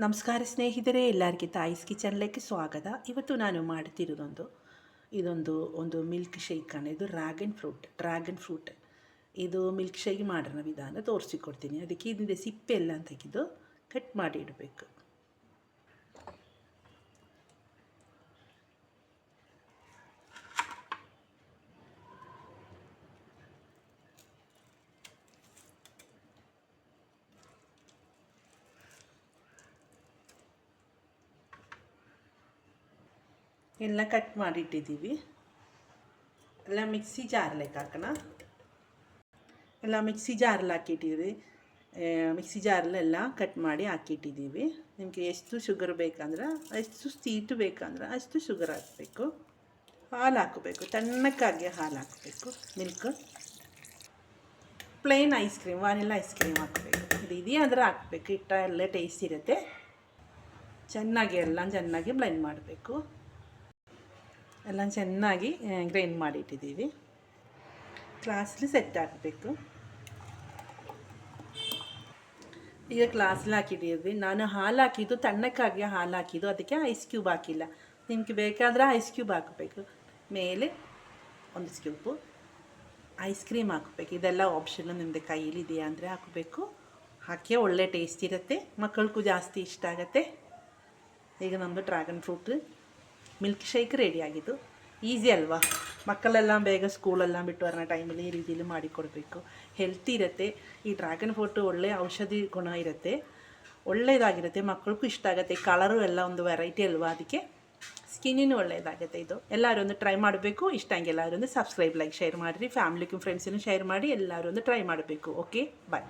ನಮಸ್ಕಾರ ಸ್ನೇಹಿತರೆ, ಎಲ್ಲರಿಗೆ ತಾಯಿಸ್ ಕಿಚನ್ಲಕ್ಕೆ ಸ್ವಾಗತ. ಇವತ್ತು ನಾನು ಮಾಡ್ತಿರೋದೊಂದು, ಇದೊಂದು, ಒಂದು ಮಿಲ್ಕ್ ಶೇಕ್ ಇದು ಡ್ರ್ಯಾಗನ್ ಫ್ರೂಟ್ ಡ್ರ್ಯಾಗನ್ ಫ್ರೂಟ್ ಇದು ಮಿಲ್ಕ್ ಶೇಕ್ ಮಾಡೋಣ ವಿಧಾನ ತೋರಿಸಿಕೊಡ್ತೀನಿ. ಅದಕ್ಕೆ ಇದರಿಂದ ಸಿಪ್ಪೆ ಎಲ್ಲ ತೆಗೆದು ಕಟ್ ಮಾಡಿ ಇಡಬೇಕು. ಎಲ್ಲ ಕಟ್ ಮಾಡಿಟ್ಟಿದ್ದೀವಿ. ಎಲ್ಲ ಮಿಕ್ಸಿ ಜಾರ್ಲೆಕ್ಕೆ ಹಾಕೋಣ. ಎಲ್ಲ ಮಿಕ್ಸಿ ಜಾರ್ಲಿ ಹಾಕಿಟ್ಟಿದ್ದೀವಿ ಮಿಕ್ಸಿ ಜಾರಲ್ಲೆಲ್ಲ ಕಟ್ ಮಾಡಿ ಹಾಕಿಟ್ಟಿದ್ದೀವಿ. ನಿಮಗೆ ಎಷ್ಟು ಶುಗರ್ ಬೇಕಂದ್ರೆ, ಎಷ್ಟು ಸ್ವೀಟು ಬೇಕಂದ್ರೆ ಅಷ್ಟು ಶುಗರ್ ಹಾಕಬೇಕು. ಹಾಲು ಹಾಕಬೇಕು, ತಣ್ಣಕ್ಕಾಗಿ ಹಾಲು ಹಾಕಬೇಕು. Milk plain ice cream vanilla ice cream ಹಾಕಬೇಕು. ಇದು ಇದೆಯಾದ್ರೆ ಹಾಕಬೇಕು ಇಟ್ಟ ಎಲ್ಲ ಟೇಸ್ಟ್ ಇರುತ್ತೆ. ಚೆನ್ನಾಗಿ, ಎಲ್ಲ ಚೆನ್ನಾಗಿ ಬ್ಲೆಂಡ್ ಮಾಡಬೇಕು. ಎಲ್ಲ ಚೆನ್ನಾಗಿ ಗ್ರೈಂಡ್ ಮಾಡಿಟ್ಟಿದ್ದೀವಿ. ಗ್ಲಾಸಲ್ಲಿ ಸೆಟ್ ಹಾಕಬೇಕು ಈಗ ಗ್ಲಾಸಲ್ಲಿ ಹಾಕಿಟ್ಟಿದ್ವಿ ನಾನು ಹಾಲು ಹಾಕಿದ್ದು, ತಣ್ಣಕ್ಕಾಗಿ ಹಾಲು ಹಾಕಿದ್ದು. ಅದಕ್ಕೆ ಐಸ್ ಕ್ಯೂಬ್ ಹಾಕಿಲ್ಲ. ನಿಮಗೆ ಬೇಕಾದರೆ ಐಸ್ ಕ್ಯೂಬ್ ಹಾಕಬೇಕು. ಮೇಲೆ ಒಂದು ಸ್ಕ್ಯೂಬು ಐಸ್ ಕ್ರೀಮ್ ಹಾಕಬೇಕು. ಇದೆಲ್ಲ ಆಪ್ಷನ್ ನಿಮ್ಮದು ಕೈಯಲ್ಲಿ ಅಂದರೆ ಹಾಕಬೇಕು. ಹಾಕಿ ಒಳ್ಳೆ ಟೇಸ್ಟ್ ಇರುತ್ತೆ. ಮಕ್ಕಳಿಗೂ ಜಾಸ್ತಿ ಇಷ್ಟ ಆಗುತ್ತೆ. ಈಗ ನಮ್ಮದು dragon fruit milk shake ready ಆಗಿದ್ದು. ಈಸಿ ಅಲ್ವಾ? ಮಕ್ಕಳೆಲ್ಲ ಬೇಗ ಸ್ಕೂಲೆಲ್ಲ ಬಿಟ್ಟು ಬರೋ ಟೈಮಲ್ಲಿ ಈ ರೀತಿಯಲ್ಲಿ ಮಾಡಿಕೊಡಬೇಕು ಹೆಲ್ತಿ ಇರುತ್ತೆ. ಈ ಡ್ರ್ಯಾಗನ್ ಫ್ರೂಟು ಒಳ್ಳೆಯ ಔಷಧಿ ಗುಣ ಇರುತ್ತೆ. ಒಳ್ಳೆಯದಾಗಿರುತ್ತೆ ಮಕ್ಕಳಿಗೂ ಇಷ್ಟ ಆಗುತ್ತೆ. ಕಲರು ಎಲ್ಲ ಒಂದು ವೆರೈಟಿ ಅಲ್ವಾ ಅದಕ್ಕೆ? ಸ್ಕಿನ್ನಿನೂ ಒಳ್ಳೆಯದಾಗುತ್ತೆ ಇದು. ಎಲ್ಲರೂ ಒಂದು ಟ್ರೈ ಮಾಡಬೇಕು. ಇಷ್ಟ ಹಂಗೆ ಎಲ್ಲರೂ ಒಂದು ಸಬ್ಸ್ಕ್ರೈಬ್ ಲೈಕ್ ಶೇರ್ ಮಾಡಿರಿ. ಫ್ಯಾಮಿಲಿಗೂ ಫ್ರೆಂಡ್ಸಿನೂ ಶೇರ್ ಮಾಡಿ. ಎಲ್ಲರೂ ಒಂದು ಟ್ರೈ ಮಾಡಬೇಕು. Okay bye